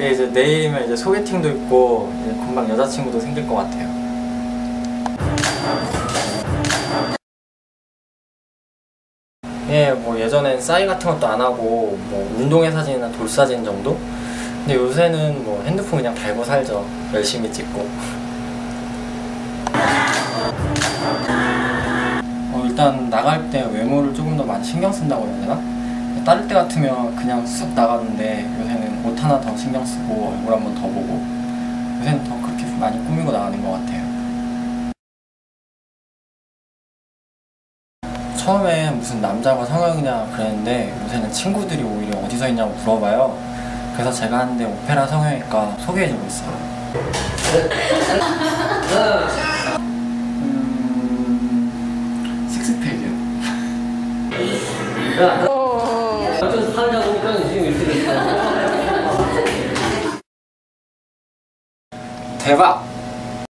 예, 이제 내일이면 이제 소개팅도 있고 이제 금방 여자친구도 생길 것 같아요. 예, 뭐 예전엔 싸이 같은 것도 안 하고 뭐 운동회 사진이나 돌 사진 정도? 근데 요새는 뭐 핸드폰 그냥 달고 살죠. 열심히 찍고. 어, 일단 나갈 때 외모를 조금 더 많이 신경 쓴다고 해야 되나? 다를 때 같으면 그냥 쑥 나가는데 요새는 옷 하나 더 신경 쓰고 얼굴 한 번 더 보고 요새는 더 그렇게 많이 꾸미고 나가는 것 같아요. 처음에 무슨 남자가 성형이냐 그랬는데 요새는 친구들이 오히려 어디서 있냐고 물어봐요. 그래서 제가 하는데 오페라 성형외과 소개해주고 있어요. 음, 식스팩이요. 어쩌서 보니까 지금 이렇게 됐어. 菜饭